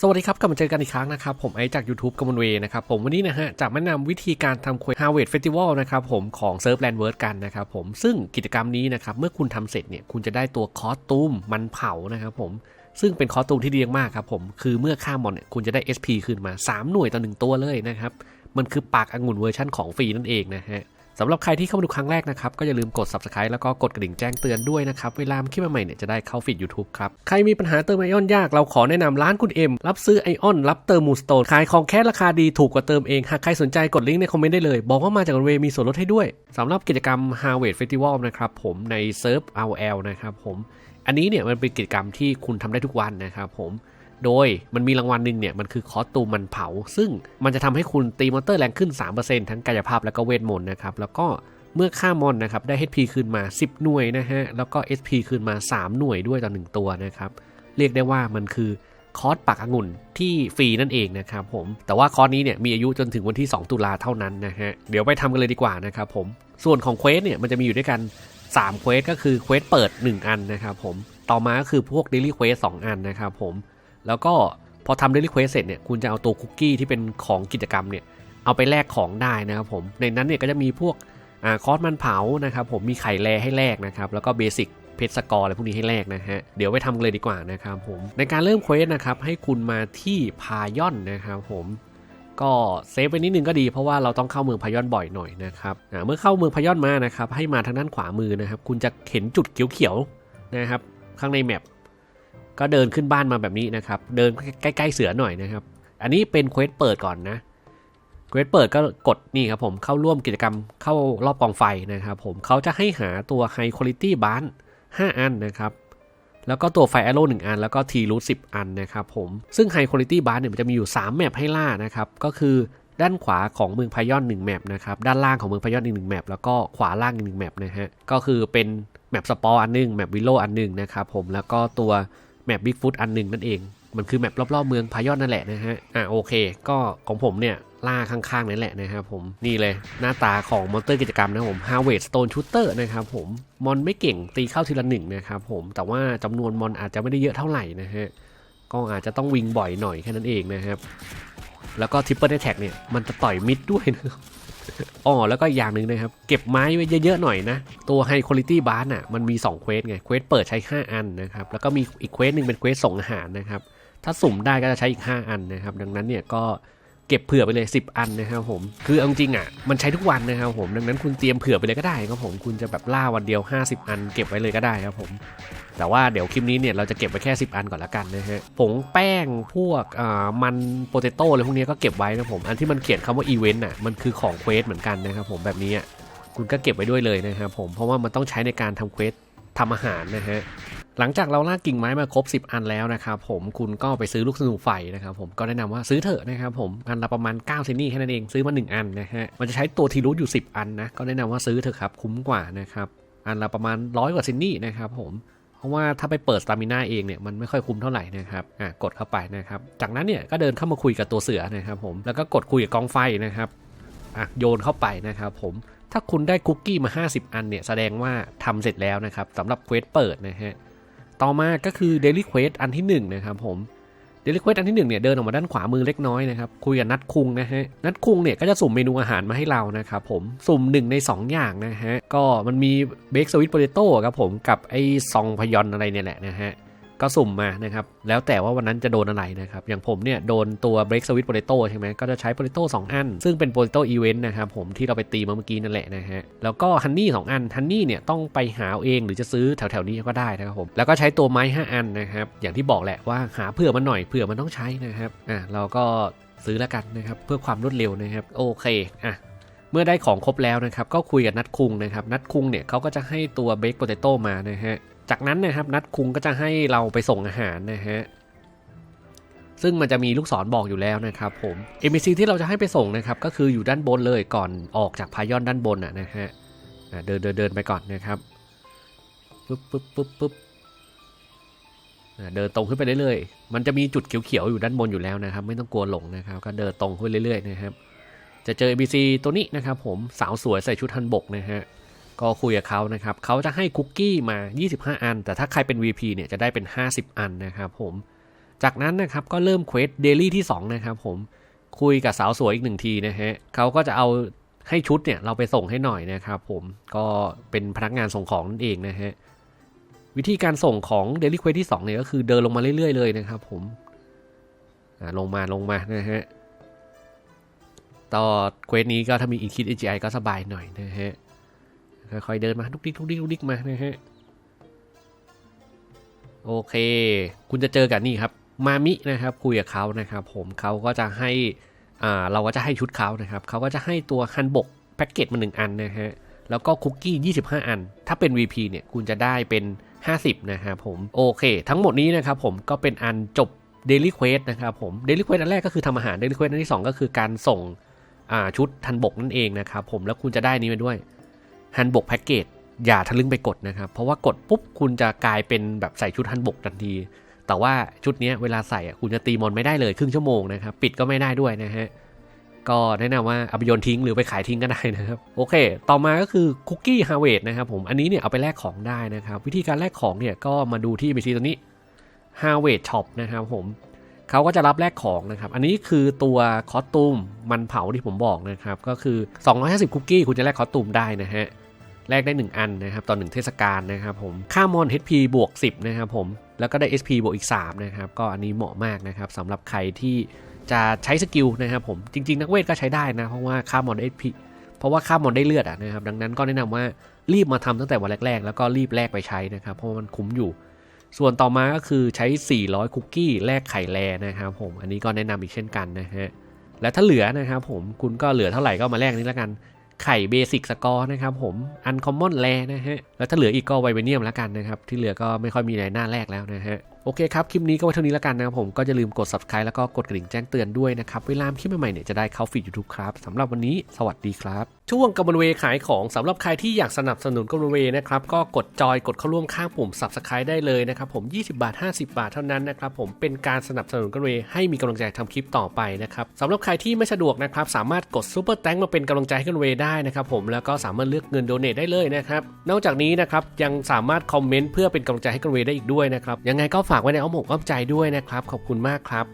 สวัสดีครับกลับมาเจอกันอีกครั้งนะครับ ผมไอจาก YouTube กมลเวนะครับผมวันนี้นะฮะจะมาแนะนำวิธีการทำควส Harvest Festival นะครับผมของเซิร์ฟแลนด์เวิร์ดกันนะครับผมซึ่งกิจกรรมนี้นะครับเมื่อคุณทำเสร็จเนี่ยคุณจะได้ตัวคอสตูมมันเผานะครับผมซึ่งเป็นคอสตูมที่ดีมากครับผมคือเมื่อฆ่ามอนเนี่ยคุณจะได้ SP คืนมา 3 หน่วยต่อหนึ่งตัวเลยนะครับมันคือปากองุ่นเวอร์ชั่นของฟรีนั่นเองนะฮะ สำหรับใครที่เข้ามาดูครั้งแรกนะครับ ก็อย่าลืมกด subscribe แล้วก็กดกระดิ่งแจ้งเตือนด้วยนะครับ เวลามคลิปใหม่เนี่ยจะได้เข้าฟีด YouTube ครับ ใครมีปัญหาเติมไอออนยาก เราขอแนะนำร้านคุณเอ็มรับซื้อไอออนรับเติมมูสโตนขายของแค่ราคาดีถูกกว่าเติมเอง หากใครสนใจกดลิงก์ในคอมเมนต์ได้เลย บอกว่ามาจากเวมีส่วนลดให้ด้วยสำหรับกิจกรรม Harvest Festival นะครับผมในเซิร์ฟ RL นะครับผมอันนี้เนี่ยมันเป็นกิจกรรมที่คุณทำได้ทุกวันนะครับผม โดยมันมีรางวัลหนึ่งเนี่ย มันคือคอสตูมมันเผา ซึ่งมันจะทำให้คุณตีมอนเตอร์แรงขึ้น 3%ทั้งกายภาพและก็เวทมนต์นะครับ แล้วก็เมื่อฆ่ามอนนะครับ ได้ HP คืนมา 10 หน่วยนะฮะ แล้วก็ SP คืนมา 3 หน่วยด้วยต่อ 1 ตัวนะครับ เรียกได้ว่ามันคือคอร์สปักองุ่นที่ฟรีนั่นเองนะครับผม แต่ว่าคอร์สนี้เนี่ยมีอายุจนถึงวันที่ 2 ตุลาเท่านั้นนะฮะ เดี๋ยวไปทำกันเลยดีกว่านะครับผม ส่วนของเควสเนี่ยมันจะมีอยู่ด้วยกัน3เควสก็คือเควสเปิด 1 อันนะครับผม ต่อมาก็คือพวก Daily Quest 2อันนะครับผม แล้วก็พอทำ Daily Quest เสร็จเนี่ยคุณจะเอาตัวคุกกี้ที่เป็นของกิจกรรมเนี่ยเอาไปแลกของได้นะครับผม ในนั้นเนี่ยก็จะมีพวกอ่าคอร์สมันเผานะครับผมมีไข่แลให้แลกนะครับแล้วก็เบสิกเพชรสกอร์อะไรพวกนี้ให้แลกนะฮะ เดี๋ยวไปทำเลยดีกว่านะครับผม ในการเริ่มเควสนะครับ ให้คุณมาที่พายอนนะครับผมก็เซฟไปนิดนึงก็ดีเพราะว่าเราต้องเข้าเมืองพายอนบ่อยหน่อยนะครับเมื่อเข้าเมืองพายอนมานะครับให้มาทางด้านขวามือนะครับ คุณจะเห็นจุดเขียวๆนะครับ ข้างในแมป ก็เดินขึ้นบ้านมาแบบนี้นะครับ เดินใกล้ๆเสือหน่อยนะครับ อันนี้เป็นเควสเปิดก่อนนะเควสเปิดก็กดนี่ครับผมเข้าร่วมกิจกรรมเข้ารอบกองไฟนะครับผมเขาจะให้หาตัว High Quality b a n 5 อันนะครับ แล้วก็ตัวไฟแอโร่1อัน แล้วก็ทีรูท10อันนะครับผม ซึ่ง High Quality b a n เนี่ยมันจะมีอยู่ 3 แมปให้ล่านะครับ ก็คือด้านขวาของเมืองพายอน1แมปนะครับ ด้านล่างของเมืองพายอนอีกหนึ่งแมปแล้วก็ขวาล่างอีกหนึ่งแมปนะฮะ ก็คือเป็นแมปสปอร์อันหนึงแมปวิโลอันนึงนะครับผม แล้วก็ตัว แมปบิ๊กฟุตอันหนึ่งนั่นเอง มันคือแมปรอบๆเมืองพายอนนั่นแหละนะฮะ อะโอเค ก็ของผมเนี่ยล่าข้างๆนั่นแหละนะครับผม นี่เลยหน้าตาของมอนเตอร์กิจกรรมนะผม Harvest Stone Shooter นะครับผม มอนไม่เก่งตีเข้าทีละหนึ่งนะครับผม แต่ว่าจำนวนมอนอาจจะไม่ได้เยอะเท่าไหร่นะฮะ ก็อาจจะต้องวิงบ่อยหน่อยแค่นั้นเองนะครับ แล้วก็ Triple Attack เนี่ยมันจะต่อยมิดด้วยนะครับ อ๋อแล้วก็อย่างหนึ่งนะครับ เก็บไม้ไว้เยอะๆหน่อยนะ ตัว High Quality b a r น่ะมันมี2เควสไงเควสเปิดใช้ 5 อันนะครับ แล้วก็มีอีกเควสหนึ่งเป็นเควสส่งอาหารนะครับ ถ้าสุ่มได้ก็จะใช้อีก 5 อันนะครับ ดังนั้นเนี่ยก็ เก็บเผื่อไปเลย 10 อันนะครับผม คือเอาจริงอะ มันใช้ทุกวันนะครับผม ดังนั้นคุณเตรียมเผื่อไปเลยก็ได้ครับผม คุณจะแบบล่าวันเดียว 50 อัน เก็บไว้เลยก็ได้ครับผม แต่ว่าเดี๋ยวคลิปนี้เนี่ยเราจะเก็บไว้แค่ 10 อันก่อนละกันนะฮะ ผงแป้งพวกอ่ามันโปเตโต้อะไรพวกนี้ก็เก็บไว้นะผม อันที่มันเขียนคำว่าอีเวนต์อะ มันคือของเควสเหมือนกันนะครับผมแบบนี้คุณก็เก็บไว้ด้วยเลยนะครับผม เพราะว่ามันต้องใช้ในการทำเควสทำอาหารนะฮะ หลังจากเราลากกิ่งไม้มาครบ 10 อันแล้วนะครับผมคุณก็ไปซื้อลูกสนุกไฟนะครับผมก็แนะนำว่าซื้อเถอะนะครับผมอันละประมาณ9เซนนี่แค่นั้นเองซื้อมา 1 อันนะฮะมันจะใช้ตัวทีรูทอยู่ 10 อันนะก็แนะนำว่าซื้อเถอะครับคุ้มกว่านะครับอันละประมาณร้อยกว่าเซนนี่นะครับผมเพราะว่าถ้าไปเปิดสตามิน่าเองเนี่ยมันไม่ค่อยคุ้มเท่าไหร่นะครับอะกดเข้าไปนะครับ จากนั้นเนี่ยก็เดินเข้ามาคุยกับตัวเสือนะครับผมแล้วก็กดคุยกับกองไฟนะครับอะโยนเข้าไปนะครับผมถ้าคุณได้คุกกี้มา 50 อันเนี่ยแสดงว่าทำเสร็จแล้วนะครับสำหรับเควสเปิดนะฮะ ต่อมาก็คือ Daily Quest อันที่1นะครับผม Daily Quest อันที่1เนี่ยเดินออกมาด้านขวามือเล็กน้อยนะครับคุยกับนัดคุงนะฮะนัดคุงเนี่ยก็จะสุ่มเมนูอาหารมาให้เรานะครับผมสุ่ม 1 ใน 2 อย่างนะฮะก็มันมีเบคสวิตโปเตโต้ครับผมกับไอ้ซองพยอนอะไรเนี่ยแหละนะฮะ ก็สุ่มมานะครับ แล้วแต่ว่าวันนั้นจะโดนอะไรนะครับ อย่างผมเนี่ยโดนตัว Break Switch Potato ใช่ไหมก็จะใช้ Potato 2 อัน ซึ่งเป็น Potato Event นะครับผมที่เราไปตีมาเมื่อกี้นั่นแหละนะฮะ แล้วก็ Honey 2 อัน Honey เนี่ยต้องไปหาเอาเองหรือจะซื้อแถวๆนี้ก็ได้นะครับผม แล้วก็ใช้ตัวไม้ 5 อันนะครับ อย่างที่บอกแหละว่าหาเผื่อมันหน่อยเผื่อมันต้องใช้นะครับ อะเราก็ซื้อแล้วกันนะครับเพื่อความรวดเร็วนะครับโอเคอะเมื่อได้ของครบแล้วนะครับก็คุยกับนัดคุงนะครับนัดคุงเนี่ยเขาก็จะให้ตัวเบคโปเตโต้มานะฮะ จากนั้นนะครับนัดคุงก็จะให้เราไปส่งอาหารนะฮะซึ่งมันจะมีลูกศรบอกอยู่แล้วนะครับผม NPC ที่เราจะให้ไปส่งนะครับก็คืออยู่ด้านบนเลยก่อนออกจากพายอนด้านบนอะนะฮะเดินเดินเดินไปก่อนนะครับปึ๊บปึ๊บปึ๊บปึ๊บเดินตรงขึ้นไปเรื่อยๆ มันจะมีจุดเขียวๆอยู่ด้านบนอยู่แล้วนะครับ ไม่ต้องกลัวหลงนะครับ ก็เดินตรงขึ้นเรื่อยๆนะครับ จะเจอ NPC ตัวนี้นะครับผมสาวสวยใส่ชุดฮันบกนะฮะ ก็คุยกับเขานะครับเขาจะให้คุกกี้มา 25 อัน แต่ถ้าใครเป็น VP เนี่ยจะได้เป็น 50 อันนะครับผมจากนั้นนะครับก็เริ่มเควสเดลี่ที่ 2 นะครับผมคุยกับสาวสวยอีกหนึ่งทีนะฮะเขาก็จะเอาให้ชุดเนี่ยเราไปส่งให้หน่อยนะครับผมก็เป็นพนักงานส่งของนั่นเองนะฮะวิธีการส่งของ Daily Quest ที่2เนี่ยก็คือเดินลงมาเรื่อยๆเลยนะครับผมอ่าลงมาลงมานะฮะต่อเควสนี้ก็ถ้ามี Increase AGI ก็สบายหน่อยนะฮะ ค่อยๆเดินมาทุกดิกทุกดิกทุกดิกมานะฮะโอเค คุณจะเจอกับนี่ครับ มามินะครับคุยกับเขานะครับ ผมเขาก็จะให้อ่าเราก็จะให้ชุดเขานะครับเขาก็จะให้ตัวฮันบกแพ็กเกจมาหนึ่งอันนะฮะแล้วก็คุกกี้ 25 อัน ถ้าเป็น VP เนี่ยคุณจะได้เป็น 50 นะครับผม โอเค ทั้งหมดนี้นะครับผมก็เป็นอันจบ Daily Quest นะครับผม Daily Quest อันแรกก็คือทำอาหาร Daily Quest อันที่ 2 ก็คือการส่งอ่าชุดฮันบกนั่นเองนะครับผม แล้วคุณจะได้นี้ไปด้วย ฮันบกแพ็กเกจอย่าทะลึ่งไปกดนะครับ เพราะว่ากดปุ๊บคุณจะกลายเป็นแบบใส่ชุดฮันบกทันที แต่ว่าชุดนี้เวลาใส่คุณจะตีมอนไม่ได้เลยครึ่งชั่วโมงนะครับ ปิดก็ไม่ได้ด้วยนะฮะก็แนะนำว่าเอาไปโยนทิ้งหรือไปขายทิ้งก็ได้นะครับ โอเค ต่อมาก็คือคุกกี้ฮาเวดนะครับผมอันนี้เนี่ยเอาไปแลกของได้นะครับ วิธีการแลกของเนี่ยก็มาดูที่บัญชีตัวนี้ h a r v e d Shop นะครับผม เขาก็จะรับแลกของนะครับ อันนี้คือตัวคอสตูมมันเผาที่ผมบอกนะครับ ก็คือ 250 คุกกี้คุณจะแลกคอสตูมได้นะฮะ แลกได้ 1 อันนะครับต่อ1เทศกาลนะครับผม ค่ามอน HP บวก 10 นะครับผม แล้วก็ได้ SP บวกอีก 3 นะครับ ก็อันนี้เหมาะมากนะครับสำหรับใครที่จะใช้สกิลนะครับผม จริง ๆ นักเวทก็ใช้ได้นะ เพราะว่าค่ามอน HP เพราะว่าค่ามอนได้เลือดอะนะครับ ดังนั้นก็แนะนำว่ารีบมาทำตั้งแต่วันแรก ๆ แล้วก็รีบแลกไปใช้นะครับ เพราะมันคุ้มอยู่ ส่วนต่อมาก็คือใช้ 400 คุกกี้แลกไข่แลนะครับผม อันนี้ก็แนะนำอีกเช่นกันนะฮะ และถ้าเหลือนะครับผม คุณก็เหลือเท่าไหร่ก็มาแลกนี้แล้วกัน ไข่เบสิกสกอร์นะครับผมอันคอมมอนแลนะฮะ แล้วถ้าเหลืออีกก็ไวเบเนียมแล้วกันนะครับ ที่เหลือก็ไม่ค่อยมีอะไรหน้าแลกแล้วนะฮะ โอเคครับ คลิปนี้ก็ไว้เท่านี้แล้วกันนะครับผมก็อย่าลืมกด subscribe แล้วก็กดกระดิ่งแจ้งเตือนด้วยนะครับ เวลาคลิปใหม่ๆเนี่ยจะได้เข้าฟีด YouTube ครับสำหรับวันนี้สวัสดีครับ ช่วงกำมะเวขายของสำหรับใครที่อยากสนับสนุนกำมะเวนะครับก็กดจอยกดเข้าร่วมข้างปุ่ม subscribe ได้เลยนะครับผม 20 บาท 50 บาทเท่านั้นนะครับผมเป็นการสนับสนุนกำมะเวให้มีกำลังใจทำคลิปต่อไปนะครับสำหรับใครที่ไม่สะดวกนะครับสามารถกดซูเปอร์แตงมาเป็นกำลังใจให้กำมะเวได้นะครับผมแล้วก็สามารถเลือกเงินโดเนทได้เลยนะครับนอกจากนี้นะครับยังสามารถคอมเมนต์เพื่อเป็นกำลังใจให้กำมะเวได้อีกด้วยนะครับยังไงก็ฝากไว้ในอ้อมอกอ้อมใจด้วยนะครับ ขอบคุณมากครับ